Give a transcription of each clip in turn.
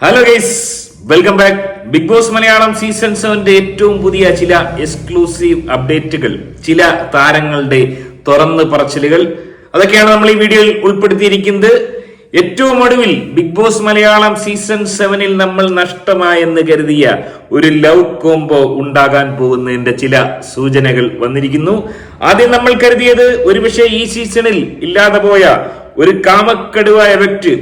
Hello guys welcome back big boss Malayalam season സെവന്റെ ഏറ്റവും പുതിയ ചില എക്സ്ക്ലൂസീവ് അപ്ഡേറ്റുകൾ ചില താരങ്ങളുടെ തുറന്ന് പറച്ചിലുകൾ. അതൊക്കെയാണ് നമ്മൾ ഈ വീഡിയോയിൽ ഉൾപ്പെടുത്തിയിരിക്കുന്നത്. ഏറ്റവും ഒടുവിൽ ബിഗ് ബോസ് മലയാളം സീസൺ സെവനിൽ നമ്മൾ നഷ്ടമായെന്ന് കരുതിയ ഒരു ലവ് കോംബോ ഉണ്ടാകാൻ പോകുന്നതിന്റെ ചില സൂചനകൾ വന്നിരിക്കുന്നു. ആദ്യം നമ്മൾ കരുതിയത് ഒരുപക്ഷെ ഈ സീസണിൽ ഇല്ലാതെ പോയ ഒരു കാമക്കടുവ എഫക്റ്റ്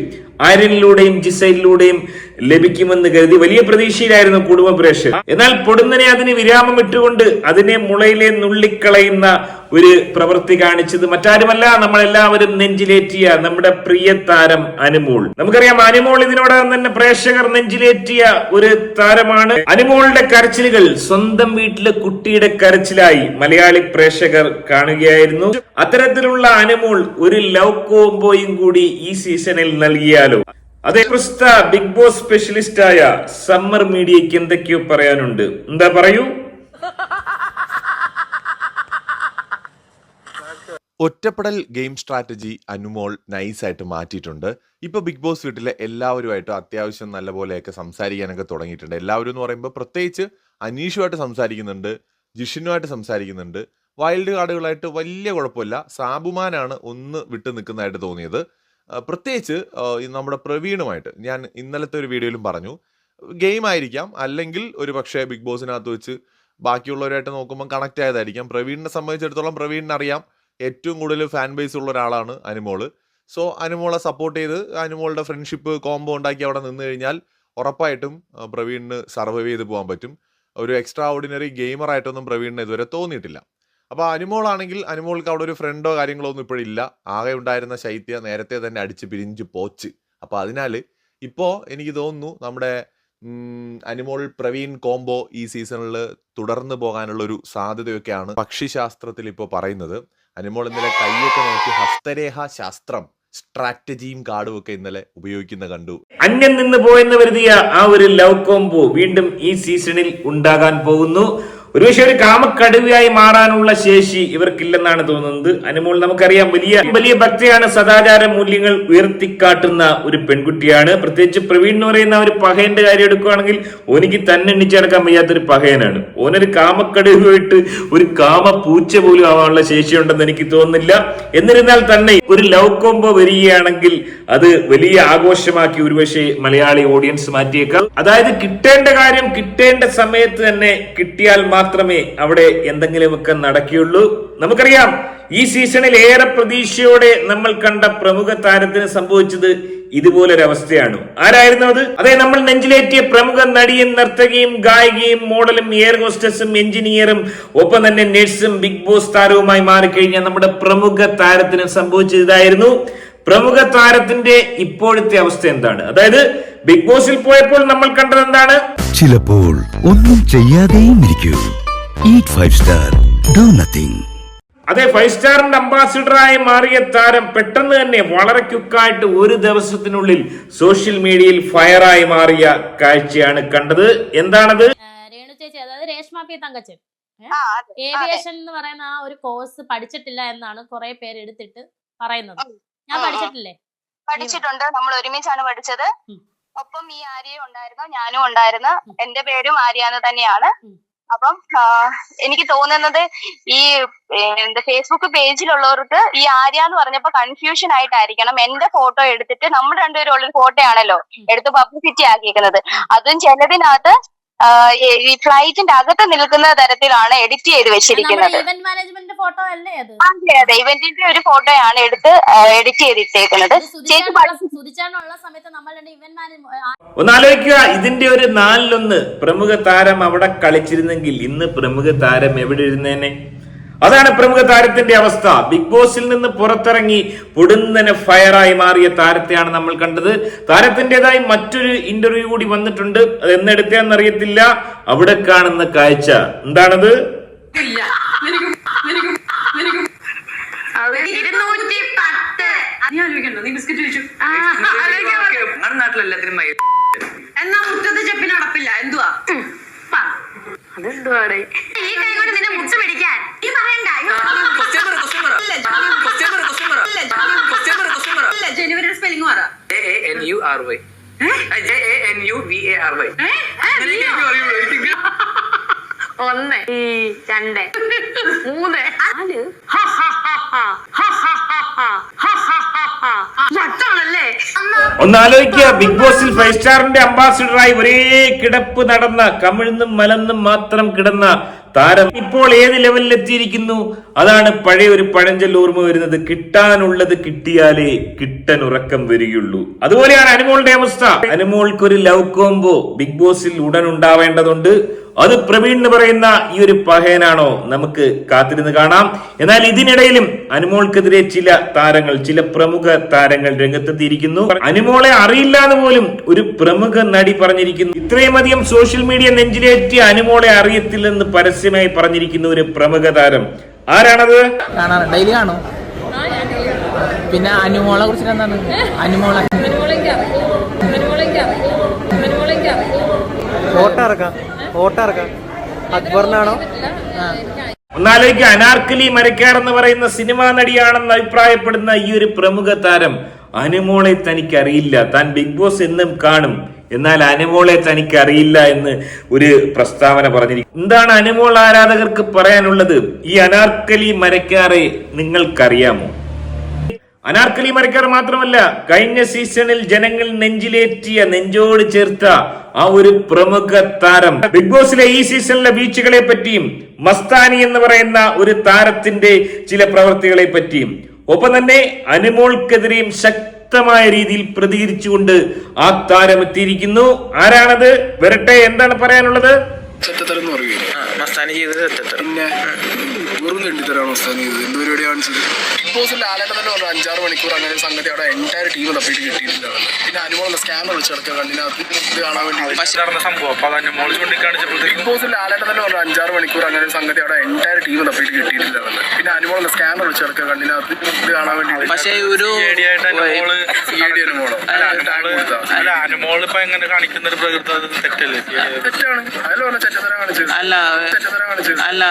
ആര്യനിലൂടെയും ജിസൈലിലൂടെയും ലഭിക്കുമെന്ന് കരുതി വലിയ പ്രതീക്ഷയിലായിരുന്നു കുടുംബ പ്രേക്ഷകർ എന്നാൽ പൊടുന്നനെ അതിന് വിരാമം ഇട്ടുകൊണ്ട് അതിനെ മുളയിലെ നുള്ളിക്കളയുന്ന ഒരു പ്രവൃത്തി കാണിച്ചത് മറ്റാരുമല്ല നമ്മളെല്ലാവരും നെഞ്ചിലേറ്റിയ നമ്മുടെ പ്രിയ താരം അനുമോൾ. നമുക്കറിയാം അനുമോൾ ഇതിനോടകം തന്നെ പ്രേക്ഷകർ നെഞ്ചിലേറ്റിയ ഒരു താരമാണ്. അനുമോളുടെ കരച്ചിലുകൾ സ്വന്തം വീട്ടിലെ കുട്ടിയുടെ കരച്ചിലായി മലയാളി പ്രേക്ഷകർ കാണുകയായിരുന്നു. അത്തരത്തിലുള്ള അനുമോൾ ഒരു ലവ് കോംബോയും കൂടി ഈ സീസണിൽ നൽകിയാലോ? അതെ പ്രസ്ത ബിഗ് ബോസ് സ്പെഷ്യലിസ്റ്റ് ആയ സമ്മർ മീഡിയയ്ക്ക് എന്തൊക്കെയോ പറയാനുണ്ട്. എന്താ പറയൂ? ഒറ്റപ്പെടൽ ഗെയിം സ്ട്രാറ്റജി അനുമോൾ നൈസായിട്ട് മാറ്റിയിട്ടുണ്ട്. ഇപ്പൊ ബിഗ് ബോസ് വീട്ടിലെ എല്ലാവരുമായിട്ടും അത്യാവശ്യം നല്ലപോലെയൊക്കെ സംസാരിക്കാനൊക്കെ തുടങ്ങിയിട്ടുണ്ട്. എല്ലാവരും എന്ന് പറയുമ്പോൾ പ്രത്യേകിച്ച് അനീഷുമായിട്ട് സംസാരിക്കുന്നുണ്ട് ജിഷിനുമായിട്ട് സംസാരിക്കുന്നുണ്ട്. വൈൽഡ് കാർഡുകളായിട്ട് വലിയ കുഴപ്പമില്ല. സാബുമാനാണ് ഒന്ന് വിട്ടു നിൽക്കുന്നതായിട്ട് തോന്നിയത്. പ്രത്യേകിച്ച് നമ്മുടെ പ്രവീണുമായിട്ട് ഞാൻ ഇന്നലത്തെ ഒരു വീഡിയോയിലും പറഞ്ഞു. ഗെയിം ആയിരിക്കാം അല്ലെങ്കിൽ ഒരു പക്ഷേ ബിഗ് ബോസിനകത്ത് വെച്ച് ബാക്കിയുള്ളവരായിട്ട് നോക്കുമ്പോൾ കണക്ട് ആയതായിരിക്കാം. പ്രവീണിനെ സംബന്ധിച്ചിടത്തോളം പ്രവീണിനെ അറിയാം ഏറ്റവും കൂടുതൽ ഫാൻ ബേസ് ഉള്ള ഒരാളാണ് അനുമോൾ. സോ അനുമോളെ സപ്പോർട്ട് ചെയ്ത് അനുമോളുടെ ഫ്രണ്ട്ഷിപ്പ് കോംബോ ഉണ്ടാക്കി അവിടെ നിന്ന് കഴിഞ്ഞാൽ ഉറപ്പായിട്ടും പ്രവീണിന് സർവൈവ് ചെയ്ത് പോകാൻ പറ്റും. ഒരു എക്സ്ട്രാ ഓർഡിനറി ഗെയിമറായിട്ടൊന്നും പ്രവീണിന് ഇതുവരെ തോന്നിയിട്ടില്ല. അപ്പോൾ അനുമോളാണെങ്കിൽ അനുമോൾക്ക് അവിടെ ഒരു ഫ്രണ്ടോ കാര്യങ്ങളോ ഒന്നും ഇപ്പോഴില്ല. ആകെ ഉണ്ടായിരുന്ന ശൈത്യ നേരത്തെ തന്നെ അടിച്ച് പിരിഞ്ച് പോച്ച്. അപ്പോൾ അതിനാൽ ഇപ്പോൾ എനിക്ക് തോന്നുന്നു നമ്മുടെ അനിമോൾ പ്രവീൺ കോംബോ ഈ സീസണിൽ തുടർന്ന് പോകാനുള്ള ഒരു സാധ്യതയൊക്കെയാണ് പക്ഷിശാസ്ത്രത്തിൽ ഇപ്പോൾ പറയുന്നത്. അനിമോൾ ഇന്നലെ കൈയൊക്കെ നോക്കി ഹസ്തരേഖ ശാസ്ത്രം സ്ട്രാറ്റജിയും കാർഡും ഒക്കെ ഇന്നലെ ഉപയോഗിക്കുന്ന കണ്ടു. അന്യം നിന്ന് പോയെന്ന് കരുതിയ ആ ഒരു ലവ് കോംബോ വീണ്ടും ഈ സീസണിൽ ഉണ്ടാകാൻ പോകുന്നു. ഒരുപക്ഷെ ഒരു കാമക്കടുവയായി മാറാനുള്ള ശേഷി ഇവർക്കില്ലെന്നാണ് തോന്നുന്നത്. അനുമോൾ നമുക്കറിയാം വലിയ വലിയ ഭക്തിയാണ് സദാചാര മൂല്യങ്ങൾ ഉയർത്തിക്കാട്ടുന്ന ഒരു പെൺകുട്ടിയാണ്. പ്രത്യേകിച്ച് പ്രവീൺ എന്ന് പറയുന്ന ഒരു പഹയന്റെ കാര്യം എടുക്കുകയാണെങ്കിൽ ഓനിക്ക് തന്നെ എണ്ണിച്ചടക്കാൻ വയ്യാത്തൊരു പഹയനാണ് ഓനൊരു കാമക്കടുവയായിട്ട് ഒരു കാമ പൂച്ച പോലും ആവാനുള്ള ശേഷിയുണ്ടെന്ന് എനിക്ക് തോന്നുന്നില്ല. എന്നിരുന്നാൽ തന്നെ ഒരു ലവ് കോംബോ വരികയാണെങ്കിൽ അത് വലിയ ആഘോഷമാക്കി ഒരുപക്ഷെ മലയാളി ഓഡിയൻസ് മാറ്റിയേക്കാം. അതായത് കിട്ടേണ്ട കാര്യം കിട്ടേണ്ട സമയത്ത് തന്നെ കിട്ടിയാൽ മാത്രമേ അവിടെ എന്തെങ്കിലുമൊക്കെ നടക്കുകയുള്ളൂ. നമുക്കറിയാം ഈ സീസണിൽ ഏറെ പ്രതീക്ഷയോടെ നമ്മൾ കണ്ട പ്രമുഖ താരത്തിന് സംഭവിച്ചത് ഇതുപോലൊരവസ്ഥയാണ്. ആരായിരുന്നു അത്? അതെ നമ്മൾ നെഞ്ചിലേറ്റിയ പ്രമുഖ നടിയും നർത്തകിയും ഗായികയും മോഡലും എയർ ഹോസ്റ്റസും എഞ്ചിനീയറും ഒപ്പം തന്നെ നഴ്സും ബിഗ് ബോസ് താരവുമായി മാറിക്കഴിഞ്ഞ നമ്മുടെ പ്രമുഖ താരത്തിന് സംഭവിച്ചത് ഇതായിരുന്നു. പ്രമുഖ താരത്തിന്റെ ഇപ്പോഴത്തെ അവസ്ഥ എന്താണ്? അതായത് ബിഗ് ബോസിൽ പോയപ്പോൾ നമ്മൾ കണ്ടത് എന്താണ്? ചിലപ്പോൾ ഒന്നും ചെയ്യാതെയും ഇരിക്കൂ. Eat five star do nothing അതെ ഫൈവ് സ്റ്റാറിന്റെ അംബാസിഡറായി മാറിയ താരം പെട്ടെന്ന് തന്നെ വളരെ ക്യുക്കായിട്ട് ഒരു ദിവസത്തിനുള്ളിൽ സോഷ്യൽ മീഡിയയിൽ ഫയറായി മാറിയ കാഴ്ചയാണ് കണ്ടത്. എന്താണത്? രേണു ചേച്ചി അതായത് രേഷ്മ പി തങ്കച്ചൻ. ഏവിയേഷൻ എന്ന് പറയുന്ന ആ ഒരു കോഴ്സ് പഠിച്ചിട്ടില്ല എന്നാണ് കുറെ പേര് എടുത്തിട്ട് പറയുന്നത്. ഞാൻ. പഠിച്ചിട്ടില്ലേ? പഠിച്ചിട്ടുണ്ട്. നമ്മൾ ഒരുമിച്ചാണ് പഠിച്ചത്. ഒപ്പം ഈ ആര്യയും ഉണ്ടായിരുന്നു ഞാനും ഉണ്ടായിരുന്നു. എന്റെ പേരും ആര്യാന്ന് തന്നെയാണ്. അപ്പം എനിക്ക് തോന്നുന്നത് ഈ എന്താ ഫേസ്ബുക്ക് പേജിലുള്ളവർക്ക് ഈ ആര്യ എന്ന് പറഞ്ഞപ്പോ കൺഫ്യൂഷൻ ആയിട്ടായിരിക്കണം. എന്റെ ഫോട്ടോ എടുത്തിട്ട് നമ്മൾ രണ്ടുപേരും ഉള്ള ഫോട്ടോ ആണല്ലോ എടുത്ത് പബ്ലിസിറ്റി ആക്കിയിരിക്കുന്നത്. അതും ചിലതിനകത്ത് ഈ- ഈ ഫ്ലൈറ്റിന്റെ അകത്ത് നിൽക്കുന്ന തരത്തിലാണ് എഡിറ്റ് ചെയ്ത് വെച്ചിരിക്കുന്നത്. ഇവന്റ് മാനേജ്മെന്റ് ഫോട്ടോ അല്ലേ അത്? അതെ അതെ. ഇവന്റിന്റെ ഒരു ഫോട്ടോയാണ് എടുത്ത് എഡിറ്റ് ചെയ്തിട്ടേക്കുന്നത്. ചേച്ചി ഒന്നാലോചിക്കുക ഇതിന്റെ ഒരു നാലിലൊന്ന് പ്രമുഖ താരം അവിടെ കളിച്ചിരുന്നെങ്കിൽ ഇന്ന് പ്രമുഖ താരം എവിടെ ഇരുന്നേനെ? അതാണ് പ്രമുഖ താരത്തിന്റെ അവസ്ഥ. ബിഗ് ബോസിൽ നിന്ന് പുറത്തിറങ്ങി പൊടുന്നനെ ഫയറായി മാറിയ താരത്തെയാണ് നമ്മൾ കണ്ടത്. താരത്തിന്റേതായി മറ്റൊരു ഇന്റർവ്യൂ കൂടി വന്നിട്ടുണ്ട്. അത് എന്നെടുത്തതെന്ന് അറിയത്തില്ല അവിടെ കാണുന്ന കാഴ്ച. എന്താണത്? ഇരുന്നൂറ്റി പത്ത്. നീ ബിസ്ക്കറ്റ് നാട്ടിലെല്ലാത്തിനും എന്നാ മുറ്റത്ത് അടപ്പില്ല. എന്തുവാ? അതെന്തുവാടേ? ഈ കൈ കൊണ്ട് നിന്നെ മുട്ട പിടിക്കാൻ. R Y J A N U V A R Y ഒന്ന് രണ്ട് മൂന്ന് നാല്. ഹ, ഹ, ഹ, ഹ. ഹ, ഹ, ഹ, ഹ. ഹ, ഹ, ഹ, ഹ. വട്ടാണല്ലേ ഒന്ന് ആലോചിക്കുക ബിഗ് ബോസിൽ ഫൈവ് സ്റ്റാറിന്റെ അംബാസിഡറായി ഒരേ കിടപ്പ് നടന്ന കമിഴ്ന്നും മലന്നും മാത്രം കിടന്ന താരം ഇപ്പോൾ ഏത് ലെവലിൽ എത്തിയിരിക്കുന്നു അതാണ് പഴയ ഒരു പഴഞ്ചൽ ഓർമ്മ വരുന്നത് കിട്ടാനുള്ളത് കിട്ടിയാലേ കിട്ടൻ ഉറക്കം വരികയുള്ളൂ അതുപോലെയാണ് അനുമോളുടെ അവസ്ഥ അനുമോൾക്ക് ഒരു ലവ് കോംബോ ബിഗ് ബോസിൽ ഉടൻ ഉണ്ടാവേണ്ടതുണ്ട് അത് പ്രവീൺ എന്ന് പറയുന്ന ഈ ഒരു പഹയനാണോ നമുക്ക് കാത്തിരുന്ന് കാണാം. എന്നാൽ ഇതിനിടയിലും അനുമോൾക്കെതിരെ ചില താരങ്ങൾ ചില പ്രമുഖ താരങ്ങൾ രംഗത്തെത്തിയിരിക്കുന്നു. അനുമോളെ അറിയില്ല എന്ന് പോലും ഒരു പ്രമുഖ നടി പറഞ്ഞിരിക്കുന്നു. ഇത്രയും അധികം സോഷ്യൽ മീഡിയ നെഞ്ചിലേറ്റി അനുമോളെ അറിയത്തില്ലെന്ന് പരസ്യമായി പറഞ്ഞിരിക്കുന്ന ഒരു പ്രമുഖ താരം ആരാണത്? ഡെയിലി കാണോ. പിന്നെ അനുമോളെ കുറിച്ച് എന്താണ്? അനുമോളെ. ഫോട്ടോ ഇറക്കാം ഫോട്ടോ ഇറക്കാം അക്ബറിനാണോ? ഒന്നാലോചിക്കുക അനാർക്കലി മരക്കാർ എന്ന് പറയുന്ന സിനിമാ നടിയാണെന്ന് അഭിപ്രായപ്പെടുന്ന ഈ ഒരു പ്രമുഖ താരം അനുമോളെ തനിക്ക് അറിയില്ല താൻ ബിഗ് ബോസ് എന്നും കാണും. എന്നാൽ അനുമോളെ തനിക്ക് അറിയില്ല എന്ന് ഒരു പ്രസ്താവന പറഞ്ഞിരിക്കും എന്താണ് അനുമോൾ ആരാധകർക്ക് പറയാനുള്ളത്? ഈ അനാർക്കലി മരക്കാറെ നിങ്ങൾക്കറിയാമോ? അനാർക്കലി മരക്കാർ മാത്രമല്ല കഴിഞ്ഞ സീസണിൽ ജനങ്ങൾ നെഞ്ചിലേറ്റിയ നെഞ്ചോട് ചേർത്ത ആ ഒരു പ്രമുഖ താരം. ബിഗ് ബോസിലെ ഈ സീസണിലെ വീഴ്ചകളെ പറ്റിയും മസ്താനി എന്ന് പറയുന്ന ഒരു താരത്തിന്റെ ചില പ്രവൃത്തികളെ പറ്റിയും ഒപ്പം തന്നെ അനുമോൾക്കെതിരെയും ശക്തമായ രീതിയിൽ പ്രതികരിച്ചുകൊണ്ട് ആ താരം എത്തിയിരിക്കുന്നു. ആരാണത്? വരട്ടെ എന്താണ് പറയാനുള്ളത്? തെറ്റത്തരം എന്ന് പറയുകയില്ല മസ്താനി ചെയ്തത് തെറ്റത്തരം പിന്നെ വെറും തെണ്ടിത്തരാണ് മസ്താൻ ചെയ്തത്. എന്ത് പരിപാടി കാണിച്ചത് ബിഗ് ബോസിൽ ലാലേട്ടൻ തന്നെ പറഞ്ഞു അഞ്ചാറ് മണിക്കൂർ അങ്ങനെ സംഗതി അവിടെ എന്റയർ ടീം തപ്പിയിട്ട് കിട്ടിയിട്ടില്ല. പിന്നെ അനുമോൾ സ്കാനർ വിളിച്ച് കിടക്കുക കണ്ണിനകത്ത് ഇത് കാണാൻ വേണ്ടി ബിഗ് ബോസിൽ ലാലേട്ടൻ തന്നെ പറഞ്ഞു അഞ്ചാറ് മണിക്കൂർ അങ്ങനെ സംഗതി അവിടെ എന്റയർ ടീം തപ്പിയിട്ട് കിട്ടിയിട്ടില്ല. പിന്നെ അനുമോൾ സ്കാനർ വിളിച്ച് കിടക്കുക കണ്ണിനകത്ത് ഇത് കാണാൻ വേണ്ടി പക്ഷേ ഒരു? അല്ല, കൊടുത്തതാ. ഇപ്പൊ എങ്ങനെ കാണിക്കുന്ന ഒരു പ്രകൃതി തെറ്റല്ലേ തെറ്റാണ് അല്ല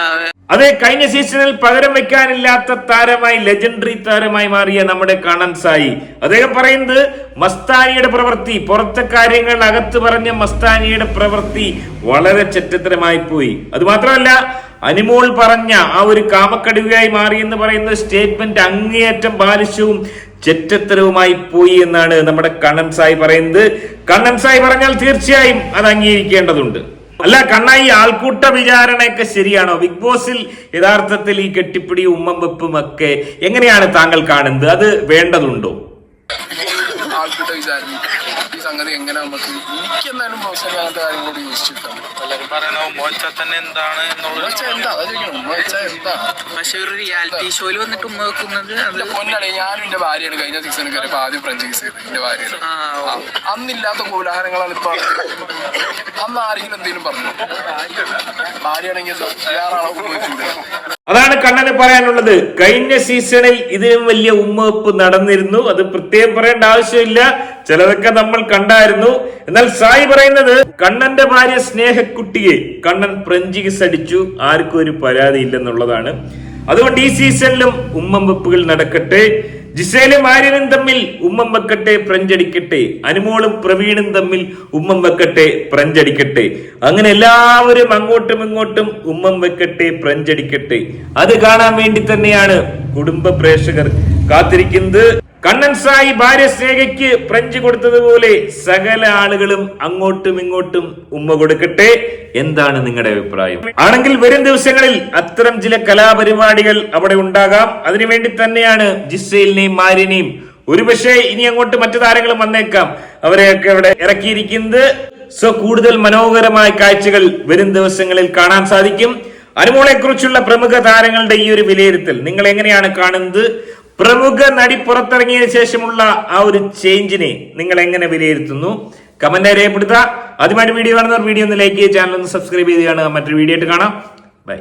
അതെ കഴിഞ്ഞ സീസണിൽ പകരം വെക്കാനില്ലാത്ത താരമായി ലെജൻഡറി താരമായി മാറിയ നമ്മുടെ കണ്ണൻ സായി. അദ്ദേഹം പറയുന്നത് മസ്താനിയുടെ പ്രവൃത്തി പുറത്തെ കാര്യങ്ങൾ അകത്ത് പറഞ്ഞ മസ്താനിയുടെ പ്രവൃത്തി വളരെ ചെറ്റത്തരമായി പോയി. അത് മാത്രമല്ല അനിമോൾ പറഞ്ഞ ആ ഒരു കാമക്കടുവയായി മാറി എന്ന് പറയുന്ന സ്റ്റേറ്റ്മെന്റ് അങ്ങേയറ്റം ബാലിശവും ചെറ്റത്തരവുമായി പോയി എന്നാണ് നമ്മുടെ കണ്ണൻ സായി പറയുന്നത്. കണ്ണൻ സായി പറഞ്ഞാൽ തീർച്ചയായും അത് അംഗീകരിക്കേണ്ടതുണ്ട്. അല്ല കണ്ണ ഈ ആൾക്കൂട്ട വിചാരണയൊക്കെ ശരിയാണോ? ബിഗ് ബോസിൽ യഥാർത്ഥത്തിൽ ഈ കെട്ടിപ്പിടി ഉമ്മം വെപ്പും ഒക്കെ എങ്ങനെയാണ് താങ്കൾ കാണുന്നത്? അത് വേണ്ടതുണ്ടോ? ആൾക്കൂട്ട വിചാരം ഈ സംഗതി എങ്ങനെ നമുക്ക് എനിക്ക് എന്തായാലും പേഴ്സണലി അങ്ങനത്തെ കാര്യം കൂടി പറയണ തന്നെ എന്താണ് എന്നുള്ളത്? എന്താ? എന്താ? പക്ഷെ ഒരു റിയാലിറ്റി ഷോയിൽ വന്നിട്ട് ഉമ്മ വെക്കുന്നത് എന്റെ പൊന്നാണ് ഞാനും എന്റെ ഭാര്യയാണ്. കഴിഞ്ഞ സീസണിൽ കയറിയപ്പോ ആദ്യം ഫ്രഞ്ച് കേസ് ചെയ്തത് എന്റെ ഭാര്യയാണ്. അന്നില്ലാത്ത കോലാഹലങ്ങളാണ് ഇപ്പൊ അന്ന് ആരെങ്കിലും എന്തെങ്കിലും പറഞ്ഞു? ഭാര്യയാണെങ്കിൽ വേറെ പോയിട്ടുണ്ട് അതാണ് കണ്ണന് പറയാനുള്ളത്. കഴിഞ്ഞ സീസണിൽ ഇതിനും വലിയ ഉമ്മവെപ്പ് നടന്നിരുന്നു. അത് പ്രത്യേകം പറയേണ്ട ആവശ്യമില്ല. ചിലതൊക്കെ നമ്മൾ കണ്ടായിരുന്നു. എന്നാൽ സായി പറയുന്നത് കണ്ണന്റെ ഭാര്യ സ്നേഹക്കുട്ടിയെ കണ്ണൻ പ്രഞ്ചികിസ് അടിച്ചു. ആർക്കും ഒരു പരാതി ഇല്ലെന്നുള്ളതാണ് അതുകൊണ്ട് ഈ സീസണിലും ഉമ്മം വെപ്പുകൾ നടക്കട്ടെ. ജിസേലും ആര്യനും തമ്മിൽ ഉമ്മം വെക്കട്ടെ പ്രഞ്ചടിക്കട്ടെ. അനുമോളും പ്രവീണും തമ്മിൽ ഉമ്മം വെക്കട്ടെ പ്രഞ്ചടിക്കട്ടെ. അങ്ങനെ എല്ലാവരും അങ്ങോട്ടും ഇങ്ങോട്ടും ഉമ്മം വെക്കട്ടെ പ്രഞ്ചടിക്കട്ടെ. അത് കാണാൻ വേണ്ടി തന്നെയാണ് കുടുംബ പ്രേക്ഷകർ കാത്തിരിക്കുന്നത്. കണ്ണൻ സായി ഭാര്യ സ്നേഹയ്ക്ക് ഫ്രഞ്ച് കൊടുത്തതുപോലെ സകല ആളുകളും അങ്ങോട്ടും ഇങ്ങോട്ടും ഉമ്മ കൊടുക്കട്ടെ? എന്താണ് നിങ്ങളുടെ അഭിപ്രായം? ആണെങ്കിൽ വരും ദിവസങ്ങളിൽ അത്തരം ചില കലാപരിപാടികൾ അവിടെ ഉണ്ടാകാം. അതിനുവേണ്ടി തന്നെയാണ് ജിസയിലിനെയും മാരിനെയും ഒരുപക്ഷെ ഇനി അങ്ങോട്ട് മറ്റു താരങ്ങളും വന്നേക്കാം. അവരെയൊക്കെ ഇവിടെ ഇറക്കിയിരിക്കുന്നത്. സോ കൂടുതൽ മനോഹരമായ കാഴ്ചകൾ വരും ദിവസങ്ങളിൽ കാണാൻ സാധിക്കും. അനുമോളെ കുറിച്ചുള്ള പ്രമുഖ താരങ്ങളുടെ ഈ ഒരു വിലയിരുത്തൽ നിങ്ങൾ എങ്ങനെയാണ് കാണുന്നത്? പ്രമുഖ നടി പുറത്തിറങ്ങിയതിനു ശേഷമുള്ള ആ ഒരു ചേഞ്ചിനെ നിങ്ങൾ എങ്ങനെ വിലയിരുത്തുന്നു? കമന്റ് രേഖപ്പെടുത്തുക. ആദ്യമായിട്ട് വീഡിയോ കാണുന്നവർ വീഡിയോ ഒന്ന് ലൈക്ക് ചെയ്യുക ചാനൽ ഒന്ന് സബ്സ്ക്രൈബ് ചെയ്ത് കാണുക. മറ്റൊരു വീഡിയോ ആയിട്ട് കാണാം. ബൈ